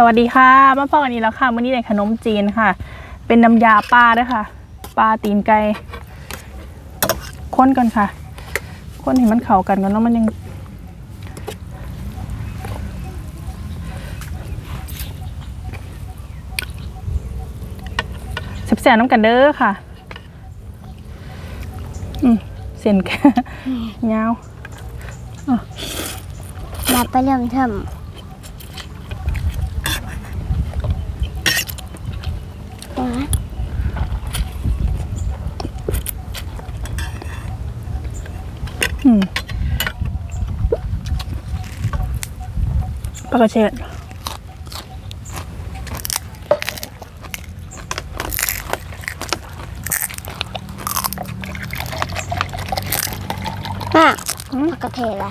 สวัสดีค่ะมาพบกันนี้แล้วค่ะมื่อนี้ในขนมจีนค่ะ เป็นน้ำยาปลาด้วยค่ะปลาตีนไก่ค้นกันค่ะค้นเห็นมันเข่ากันกันแล้วมันยังแสบๆน้ำกันเด้อค่ะอืมเส้นแค่ยาวอย่าไปเริ่มเทิ มอืมปลากระเชดอะผักกระเทศละ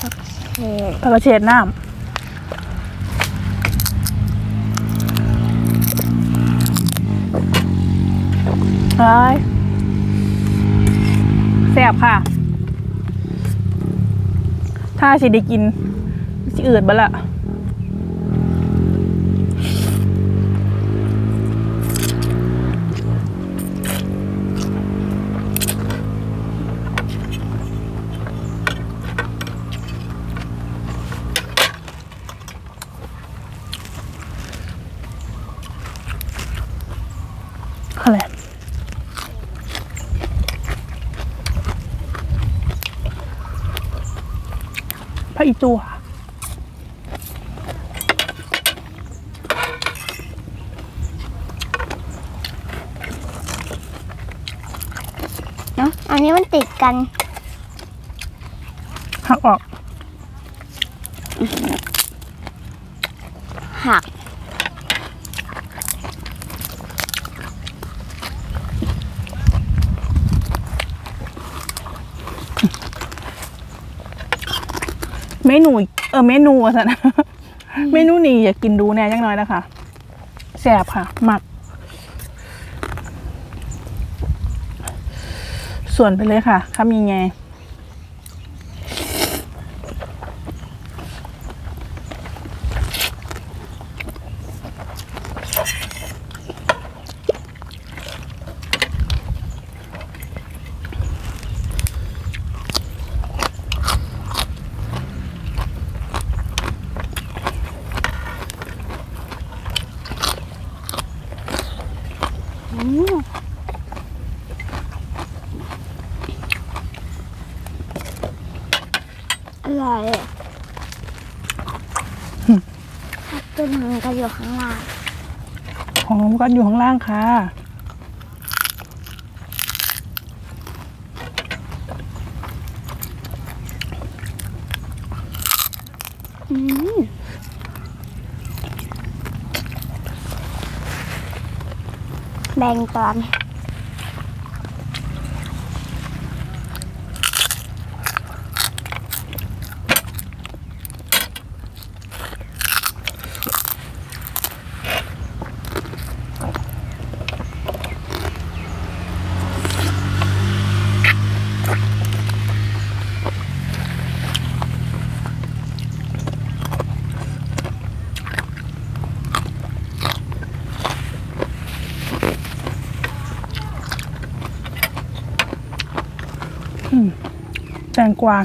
ผักกระเทศปลากระเชดน้ำ เฮ้ยแซ่บค่ะ ถ้าสิได้กินสิอืดบ้ละ พระอีจูค่ะเนาะอันนี้มันติดกันหักออกหัก เมนูเออเมนูอะสันเมนูนี้อยากกินดูแน่ยังน้อยนะคะแซ่บค่ะ หมัก ส่วนไปเลยค่ะคำมีไง อืมอร่อยอะ ตัวหนึ่งก็อยู่ข้างล่างของน้องก็อยู่ข้างล่างค่ะ อืมแบ่งตอน แตงกวา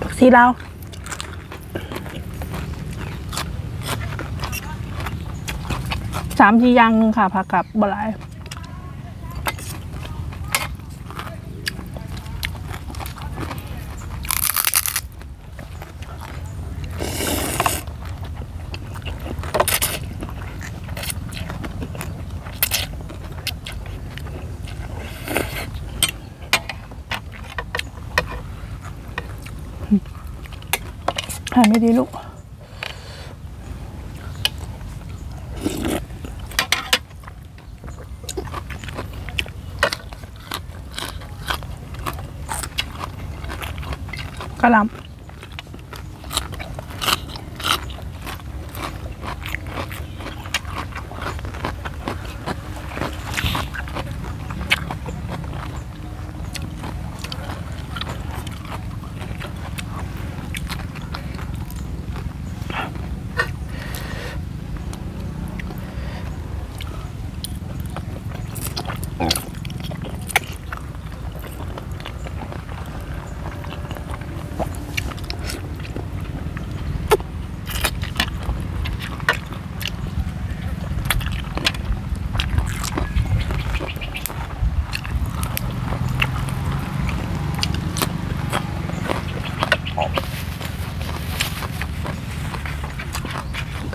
ผักชีลาวสามทีอยางหนึ่งค่ะผักกับบหลาย ไม่ดีลูก กระลำ ก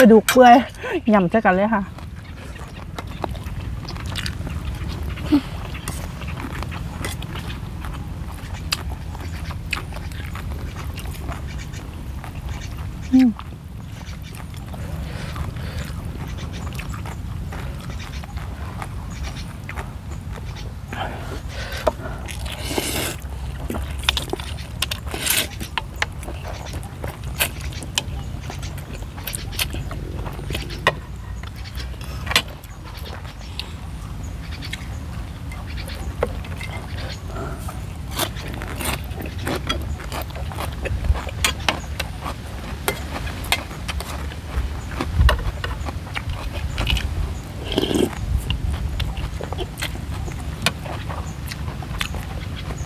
ระดูกเปื่อยยำเจอกันเลยค่ะ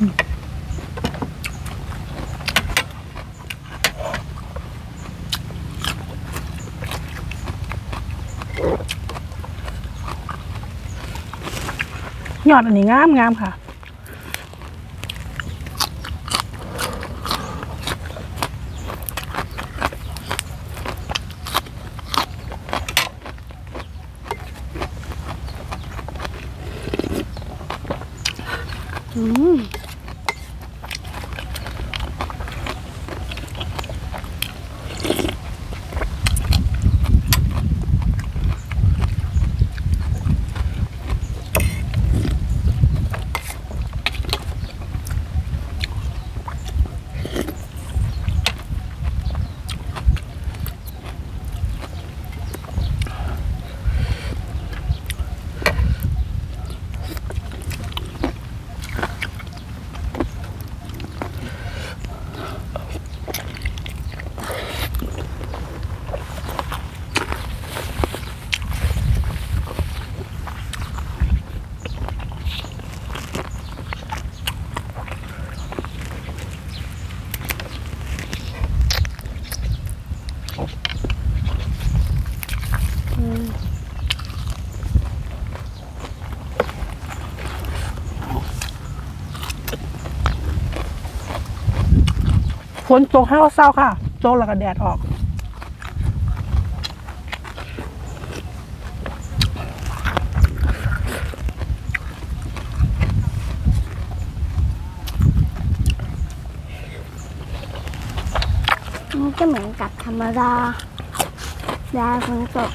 ยอดอันนี้งามงามค่ะ อืม ฝ นตกให้เศร้าค่ะโจกแล้วก็แดดออก มันก็เหมือนกับธรรมดาดาฝนตก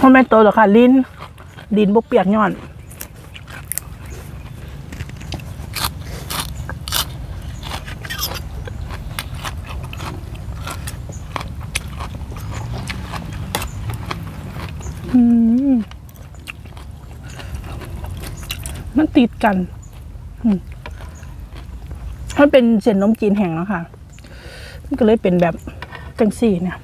มันไม่โตหรอกค่ะ ลิ้น ดินบกเปียกย่อน มันติดกันมันเป็นเส้นนมจีนแห้งแล้วค่ะ มันก็เลยเป็นแบบจังสี่เนี่ย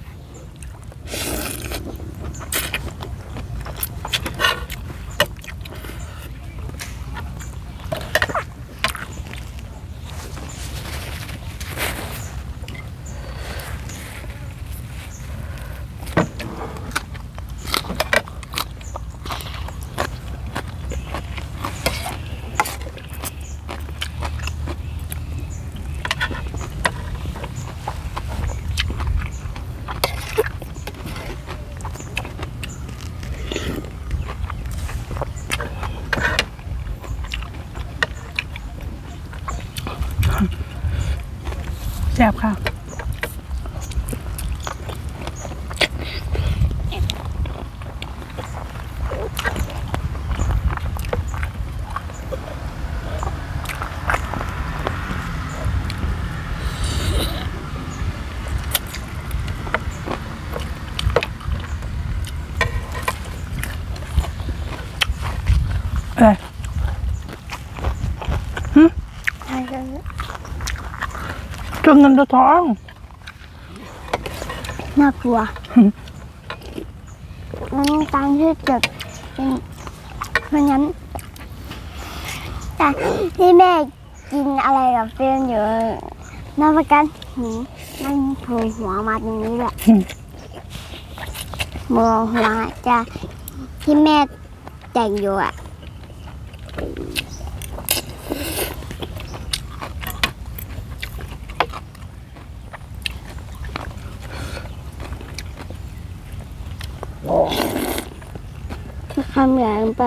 แซ่บค่ะอะไร อะไรก็ ตัวเงินตัวทอง น่ากลัวมันการที่เกิดเป็นเพราะงั้น แต่ที่แม่กินอะไรกับเฟรนอยู่นอกกันหืมมันโผล่หัวมาตรงนี้แหละอืมมองหัวจะที่แม่แต่งอยู่อะ ทำอย่างไป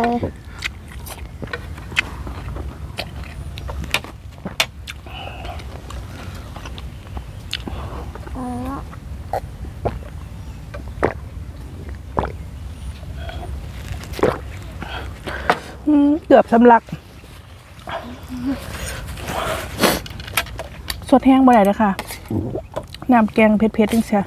เกือบสำลัก สดแห้งบ่ได้เลยค่ะ น้ำแกงเผ็ดๆจังเสีย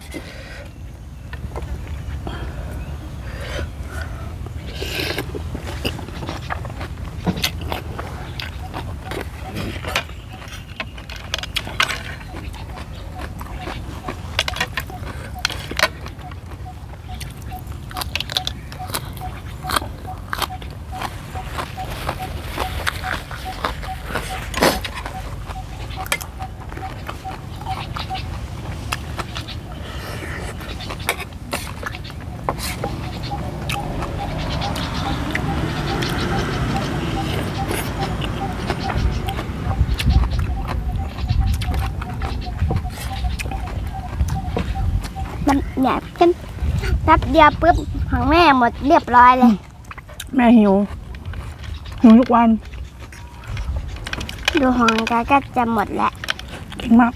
นแบบกันแป๊บเดียวปุ๊บของแม่หมดเรียบร้อยเลย แม่หิว หิวทุกวันดูของกาก็จะหมดแล้วเก่งมาก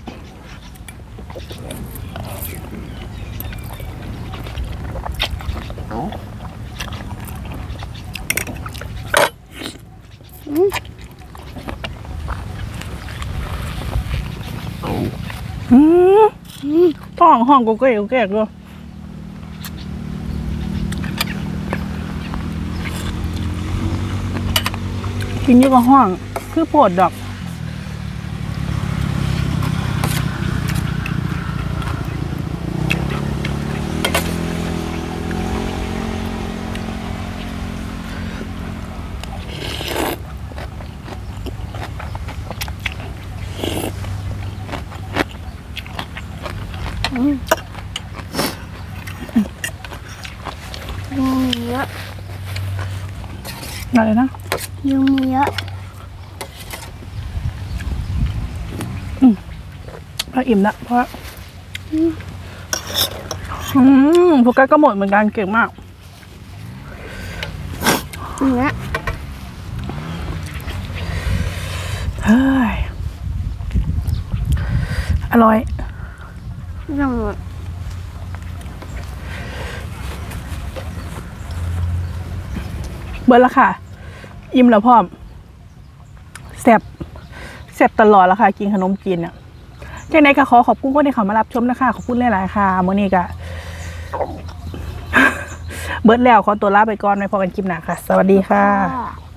อืมท้องห้องกูเกลแกกเลย กินอยู่กับห้อง คือโปวดดอกยุงมีเยอะอะไรนะ ยุงมีเยอะพออิ่มละเพราะอืมโฟกัสก็หมดเหมือนกันเก่งมากเนี้ยเฮ้ย อร่อยยังหมดเบิร์ละค่ะ อิ่มแล้วพร้อมแซ่บแซ่บตลอดแล้วค่ะ กินขนมจีนเนี่ยจังใดก็ขอขอบคุณคนที่เขามารับชมนะคะขอบคุณหลายๆค่ะมื่อนี้ก็เบิร์ดแล้วขอตัวลาไปก่อนไว้พอกันคลิปหน้าค่ะ สวัสดีค่ะ